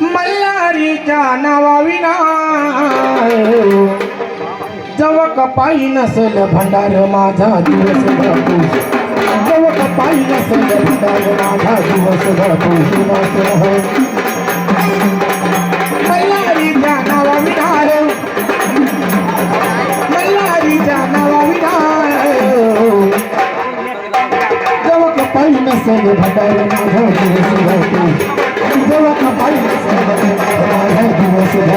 मल्हारीच्या नावाविना. जव कपाई नसल भंडार माझा दिवस जातो जव कपाई नसल भंडार माझा दिवस जातो सुनासह मल्हारीच्या नावाविना. मल्हारीच्या नावाविना. जव कपाई नसल भंडार माझा दिवस जातो कपाई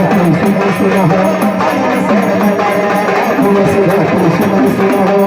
नसल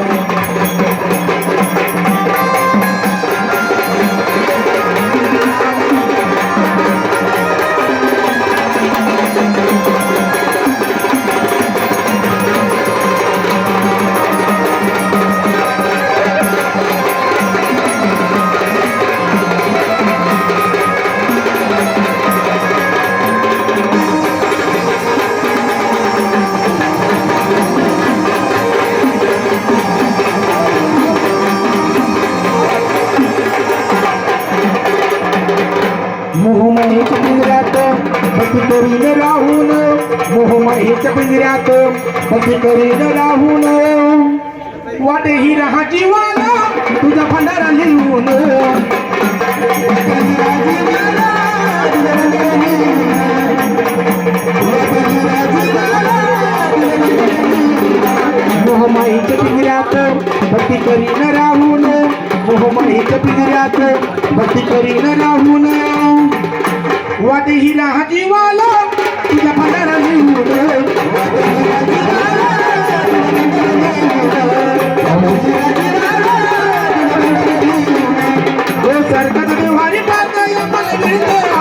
मोहमाईच्या पिंजऱ्यात पती करीन राहून. मोहमाईच्या पिंजऱ्यात पती करीन राहून. वाट ही राहा जीवाला तुझा भंडारा लिहून. मोहमाईच पिंजऱ्यात भक्ती करीन राहून. मोहमाईच पिंजऱ्यात भक्ती करीन राहून. वाट ही जीवाला तुझ्या पदाला निवड हो, सरकार व्यवहारी पाहता मला मिळतं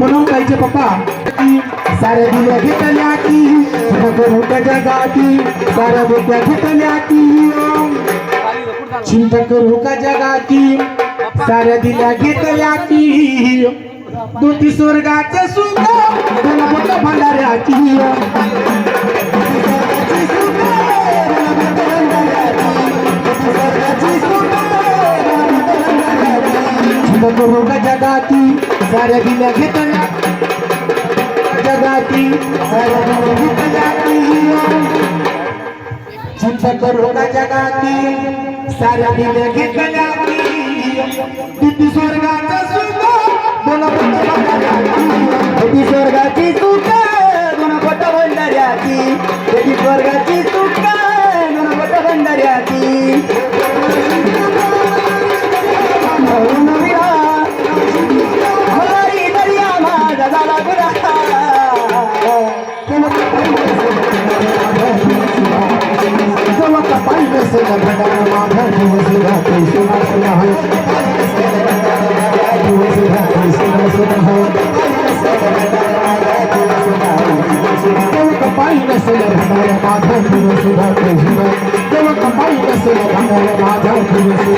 म्हणून पाहिजे पप्पा? की साऱ्या दिल्या घेतल्या की करू जगाती साऱ्या बोट्या घेतल्या की चिंता करू का जगाती साऱ्या दिल्या घेतल्या की दोती स्वर्गाचं सुख त्याला मोठं भंडाऱ्याची. करू का जगाती साऱ्या बिल्या घेतल्या जगाती साऱ्या बिल्या घेतल्या चिंता करू का जगाती साऱ्या बिल्या घेतल्या किती दिवस घडला माझा दिवस राहते सुनास नाही दिवस राहते सुनास नाही कपाई नसेल राहणाऱ्या माझा दिवस राहते तेव्हा कपाई नसेल राहणाऱ्या माझा दिवस